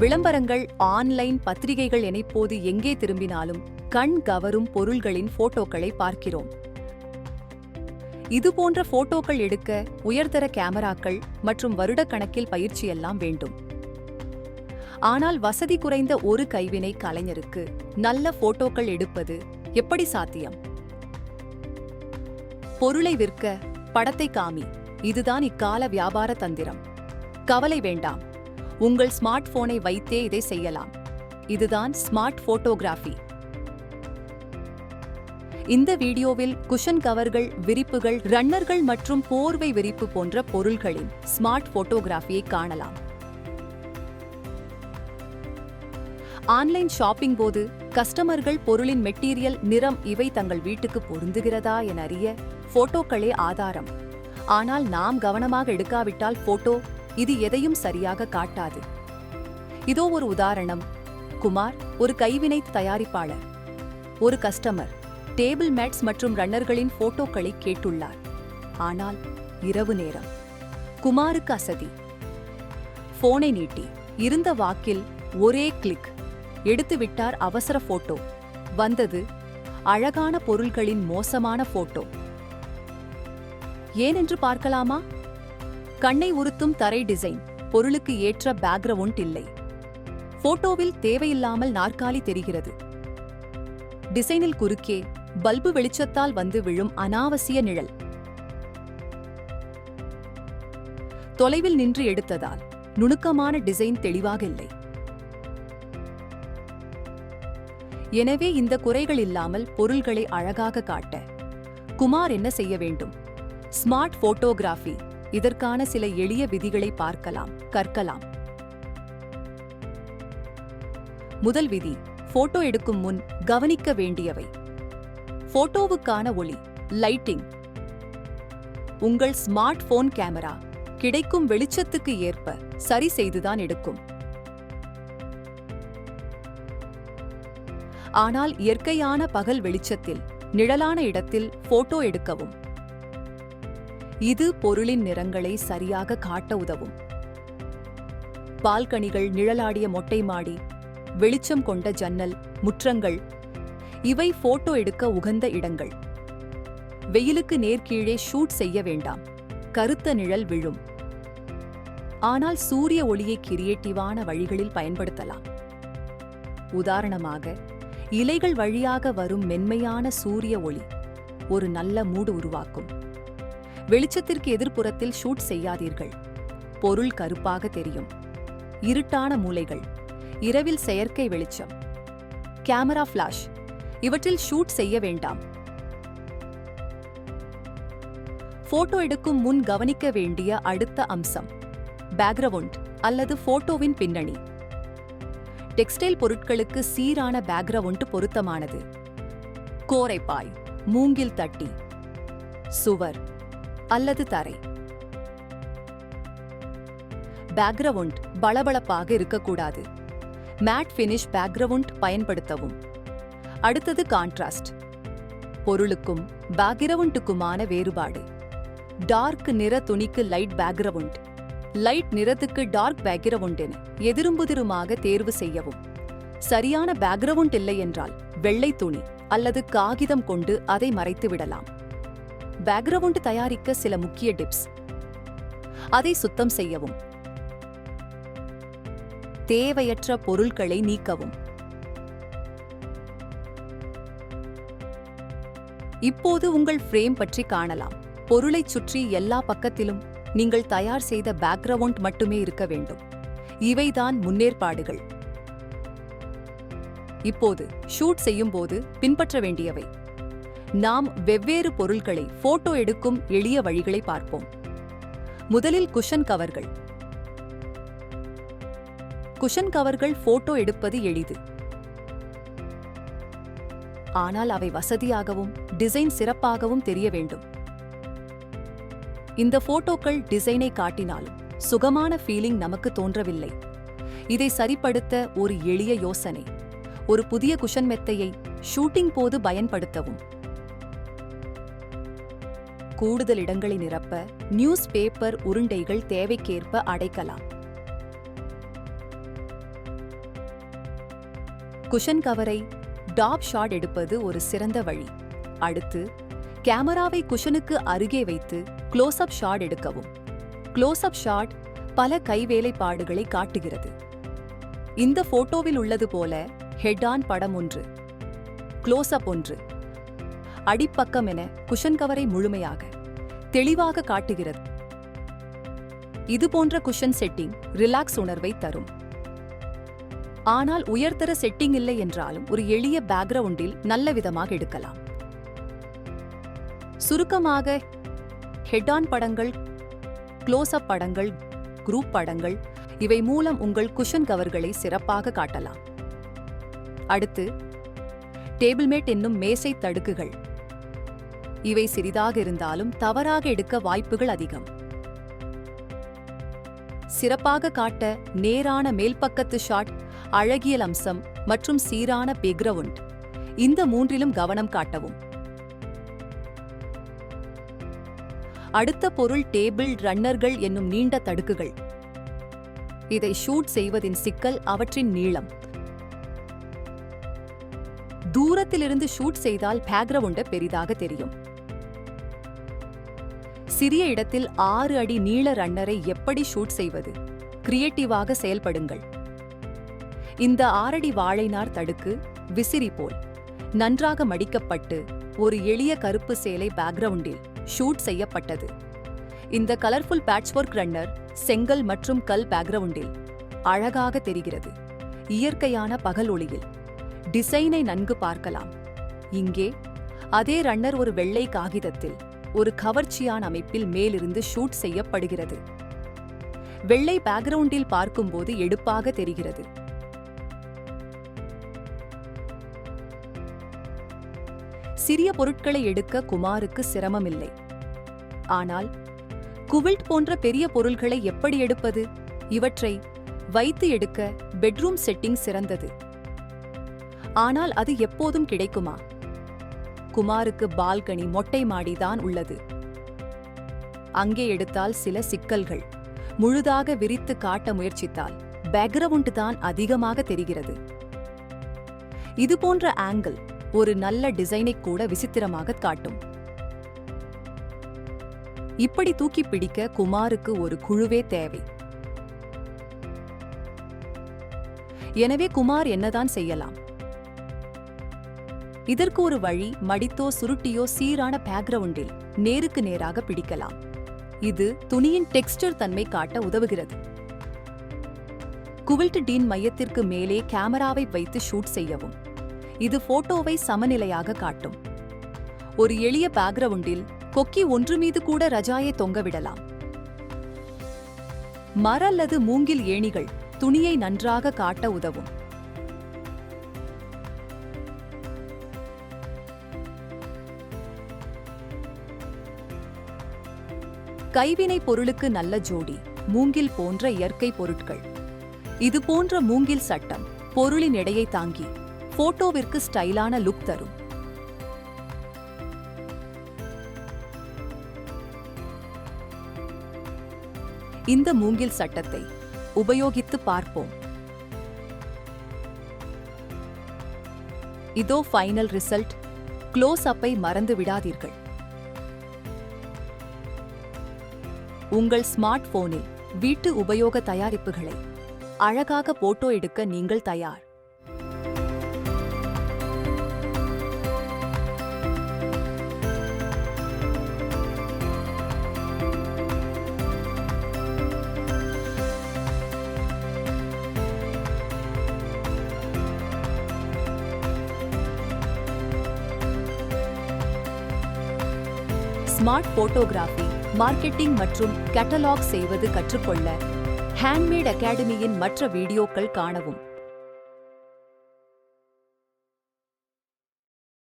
விளம்பரங்கள் ஆன்லைன் பத்திரிகைகள் என இப்போது எங்கே திரும்பினாலும் கண் கவரும் பொருள்களின் போட்டோக்களை பார்க்கிறோம். இது போன்ற போட்டோக்கள் எடுக்க உயர்தர கேமராக்கள் மற்றும் வருடக்கணக்கில் பயிற்சியெல்லாம் வேண்டும். ஆனால் வசதி குறைந்த ஒரு கைவினை கலைஞருக்கு நல்ல போட்டோக்கள் எடுப்பது எப்படி சாத்தியம்? பொருளை விற்க படத்தை காமி. இதுதான் இக்கால வியாபார தந்திரம். கவலை வேண்டாம். உங்கள் ஸ்மார்ட் போனை வைத்தே இதை செய்யலாம். இதுதான் ஸ்மார்ட் போட்டோகிராஃபி இந்த வீடியோவில் குஷன் கவர்கள் விரிப்புகள் ரன்னர்கள் மற்றும் போர்வை விரிப்பு போன்ற பொருள்களின் ஸ்மார்ட் போட்டோகிராஃபியை காணலாம். ஆன்லைன் ஷாப்பிங் போது கஸ்டமர்கள் பொருளின் மெட்டீரியல் நிறம் இவை தங்கள் வீட்டுக்கு பொருந்துகிறதா என அறிய போட்டோக்களே ஆதாரம். ஆனால் நாம் கவனமாக எடுக்காவிட்டால் போட்டோ இது எதையும் சரியாக காட்டாது. இதோ ஒரு உதாரணம். குமார் ஒரு கைவினை தயாரிப்பாளர். ஒரு கஸ்டமர் டேபிள் மேட்ஸ் மற்றும் ரன்னர்களின் போட்டோக்களை கேட்டுள்ளார். ஆனால் இரவு நேரம். குமாருக்கு அசதி. போனை நீட்டி இருந்த வாக்கில் ஒரே கிளிக் எடுத்து விட்டார் அவசர போட்டோ வந்தது அழகான பொருள்களின் மோசமான போட்டோ ஏனென்று பார்க்கலாமா? கண்ணை உறுத்தும் தரை டிசைன் பொருளுக்கு ஏற்ற பேக்ரவுண்ட் இல்லை. போட்டோவில் தேவையில்லாமல் நாற்காலி தெரிகிறது. டிசைனில் குறுக்கே பல்பு வெளிச்சத்தால் வந்து விழும் அனாவசிய நிழல். தொலைவில் நின்று எடுத்ததால் நுணுக்கமான டிசைன் தெளிவாக இல்லை. எனவே இந்த குறைகள் இல்லாமல் பொருள்களை அழகாக காட்ட குமார் என்ன செய்ய வேண்டும்? ஸ்மார்ட் போட்டோகிராஃபி இதற்கான சில எளிய விதிகளை பார்க்கலாம் கற்கலாம். முதல் விதி போட்டோ எடுக்கும் முன் கவனிக்க வேண்டியவை. போட்டோவுக்கான ஒளி லைட்டிங் உங்கள் ஸ்மார்ட் போன் கேமரா கிடைக்கும் வெளிச்சத்துக்கு ஏற்ப சரி செய்துதான் எடுக்கும். ஆனால் இயற்கையான பகல் வெளிச்சத்தில் நிழலான இடத்தில் போட்டோ எடுக்கவும். இது பொருளின் நிறங்களை சரியாக காட்ட உதவும். பால்கனிகள் நிழலாடிய மொட்டை மாடி வெளிச்சம் கொண்ட ஜன்னல் முற்றங்கள் இவை போட்டோ எடுக்க உகந்த இடங்கள். வெயிலுக்கு நேர்கீழே ஷூட் செய்ய வேண்டாம். கருத்த நிழல் விழும். ஆனால் சூரிய ஒளியை கிரியேட்டிவான வழிகளில் பயன்படுத்தலாம். உதாரணமாக இலைகள் வழியாக வரும் மென்மையான சூரிய ஒளி ஒரு நல்ல மூடு உருவாக்கும். வெளிச்சத்திற்கு எதிர்ப்புறத்தில் ஷூட் செய்யாதீர்கள். பொருள் கருப்பாக தெரியும். இருட்டான மூலைகள். இரவில் செயற்கை வெளிச்சம். Camera flash. இவற்றில் ஷூட் செய்ய வேண்டாம். போட்டோ எடுக்கும் முன் கவனிக்க வேண்டிய அடுத்த அம்சம். பேக்ரவுண்ட் அல்லது போட்டோவின் பின்னணி. டெக்ஸ்டைல் பொருட்களுக்கு சீரான பேக்ரவுண்ட் பொருத்தமானது. கோரைப்பாய் மூங்கில் தட்டி. சுவர். அல்லது தரை. பேக்ரவுண்ட் பளபளப்பாக இருக்கக்கூடாது. மேட் ஃபினிஷ் பேக்ரவுண்ட் பயன்படுத்தவும். அடுத்தது கான்ட்ராஸ்ட் பொருளுக்கும் பேக்ரவுண்டுக்குமான வேறுபாடு. டார்க் நிற துணிக்கு லைட் பேக்ரவுண்ட் லைட் நிறத்துக்கு டார்க் பேக்ரவுண்ட் என எதிரும்புதிருமாக தேர்வு செய்யவும். சரியான பேக்ரவுண்ட் இல்லை என்றால் வெள்ளை துணி அல்லது காகிதம் கொண்டு அதை மறைத்து விடலாம். பேக்ரவுண்ட் தயாரிக்க சில முக்கிய டிப்ஸ் அதை சுத்தம் செய்யவும். தேவையற்ற பொருட்களை நீக்கவும். இப்போது உங்கள் ஃப்ரேம் பற்றி காணலாம். பொருளைச் சுற்றி எல்லா பக்கத்திலும் நீங்கள் தயார் செய்த பேக்ரவுண்ட் மட்டுமே இருக்க வேண்டும். இவைதான் முன்னேற்பாடுகள். இப்போது ஷூட் செய்யும்போது பின்பற்ற வேண்டியவை. நாம் வெவ்வேறு பொருள்களை போட்டோ எடுக்கும் எளிய வழிகளை பார்ப்போம். முதலில் குஷன் கவர்கள் குஷன் கவர்கள் போட்டோ எடுப்பது எளிது. ஆனால் அவை வசதியாகவும் டிசைன் சிறப்பாகவும் தெரிய வேண்டும். இந்த போட்டோக்கள் டிசைனை காட்டினாலும் சுகமான ஃபீலிங் நமக்கு தோன்றவில்லை. இதை சரிப்படுத்த ஒரு எளிய யோசனை. ஒரு புதிய குஷன் மெத்தையை ஷூட்டிங் போது பயன்படுத்தவும். கூடுதல் இடங்களை நிரப்ப நியூஸ் பேப்பர் உருண்டைகள் தேவைக்கேற்ப அடைக்கலாம். குஷன் கவரை டாப் ஷாட் எடுப்பது ஒரு சிறந்த வழி. அடுத்து கேமராவை குஷனுக்கு அருகே வைத்து க்ளோஸ் அப் ஷாட் எடுக்கவும். க்ளோஸ் அப் ஷாட் பல கைவேலைப்பாடுகளை காட்டுகிறது. இந்த போட்டோவில் உள்ளது போல ஹெட் ஆன் படம் ஒன்று க்ளோஸ் அப் ஒன்று. அடிப்பக்கம் என குஷன் கவரை முழுமையாக தெளிவாக காட்டுகிறது. இது போன்ற குஷன் செட்டிங் ரிலாக்ஸ் உணர்வை தரும். ஆனால் உயர்தர செட்டிங் இல்லை என்றாலும் ஒரு எளிய பேக்ரவுண்டில் நல்ல விதமாக எடுக்கலாம். சுருக்கமாக ஹெட் ஆன் படங்கள் க்ளோஸ் அப் படங்கள் குரூப் படங்கள் இவை மூலம் உங்கள் குஷன் கவர்களை சிறப்பாக காட்டலாம். அடுத்து டேபிள்மேட் என்னும் மேசை தடுக்குகள். இவை சிறிதாக இருந்தாலும் தவறாக எடுக்க வாய்ப்புகள் அதிகம். சிறப்பாக காட்ட நேரான மேல்பக்கத்து ஷாட் அழகியல் அம்சம் மற்றும் சீரான பெக்ரவுண்ட் இந்த மூன்றிலும் கவனம் காட்டவும். அடுத்த பொருள் டேபிள் ரன்னர்கள் என்னும் நீண்ட தடுக்குகள். இதை ஷூட் செய்வதின் சிக்கல் அவற்றின் நீளம். தூரத்திலிருந்து ஷூட் செய்தால் பேக்ரவுண்ட பெரிதாக தெரியும். சிறிய இடத்தில் ஆறு அடி நீள ரன்னரை எப்படி ஷூட் செய்வது? கிரியேட்டிவாக செயல்படுங்கள். இந்த ஆறடி வாழைநார் தடுக்கு விசிறி போல் நன்றாக மடிக்கப்பட்டு ஒரு எளிய கருப்பு சேலை பேக்ரவுண்டில் ஷூட் செய்யப்பட்டது. இந்த கலர்ஃபுல் பேட்ச்வொர்க் ரன்னர் செங்கல் மற்றும் கல் பேக்ரவுண்டில் அழகாக தெரிகிறது. இயற்கையான பகல் ஒளியில். டிசைனை நன்கு பார்க்கலாம். இங்கே அதே ரன்னர் ஒரு வெள்ளை காகிதத்தில் ஒரு கவர்ச்சியான அமைப்பில் மேலிருந்து ஷூட் செய்யப்படுகிறது. வெள்ளை பேக்ரவுண்டில் பார்க்கும்போது எடுப்பாக தெரிகிறது. சிறிய பொருட்களை எடுக்க குமாருக்கு சிரமமில்லை. ஆனால் குவில்ட் போன்ற பெரிய பொருள்களை எப்படி எடுப்பது? இவற்றை வைத்து எடுக்க பெட்ரூம் செட்டிங் சிறந்தது. ஆனால் அது எப்போதும் கிடைக்குமா? குமாருக்கு பால்கனி மொட்டை மாடிதான் உள்ளது. அங்கே எடுத்தால் சில சிக்கல்கள். முழுதாக விரித்து காட்ட முயற்சித்தால் பேக்ரவுண்ட் தான் அதிகமாக தெரிகிறது. இது போன்ற ஆங்கிள் ஒரு நல்ல டிசைனை கூட விசித்திரமாக காட்டும். இப்படி தூக்கி பிடிக்க குமாருக்கு ஒரு குழுவே தேவை. எனவே குமார் என்னதான் செய்யலாம்? இதற்கு ஒரு வழி மடித்தோ சுருட்டியோ சீரான பேக்ரவுண்டில் நேருக்கு நேராக பிடிக்கலாம். இது துணியின் டெக்ஸ்டர் தன்மை காட்ட உதவுகிறது. குவில்ட் டீன் மையத்திற்கு மேலே கேமராவை வைத்து ஷூட் செய்யவும். இது போட்டோவை சமநிலையாக காட்டும். ஒரு எளிய பேக்ரவுண்டில் கொக்கி ஒன்று மீது கூட ரஜாயை தொங்கவிடலாம் மர அல்லது மூங்கில் ஏணிகள் துணியை நன்றாக காட்ட உதவும். கைவினை பொருளுக்கு நல்ல ஜோடி மூங்கில் போன்ற இயற்கை பொருட்கள். இது போன்ற மூங்கில் சட்டம் பொருளின் எடையை தாங்கி போட்டோவிற்கு ஸ்டைலான லுக் தரும். இந்த மூங்கில் சட்டத்தை உபயோகித்து பார்ப்போம். இதோ ஃபைனல் ரிசல்ட் க்ளோஸ் அப்பை மறந்து விடாதீர்கள் உங்கள் ஸ்மார்ட் போனில் வீட்டு உபயோக தயாரிப்புகளை அழகாக போட்டோ எடுக்க நீங்கள் தயார். ஸ்மார்ட் போட்டோகிராஃபி மார்க்கெட்டிங் மற்றும் கேட்டலாக் செய்வது கற்றுக்கொள்ள ஹேண்ட்மேட் அகாடமியின் மற்ற வீடியோக்கள் காணவும்.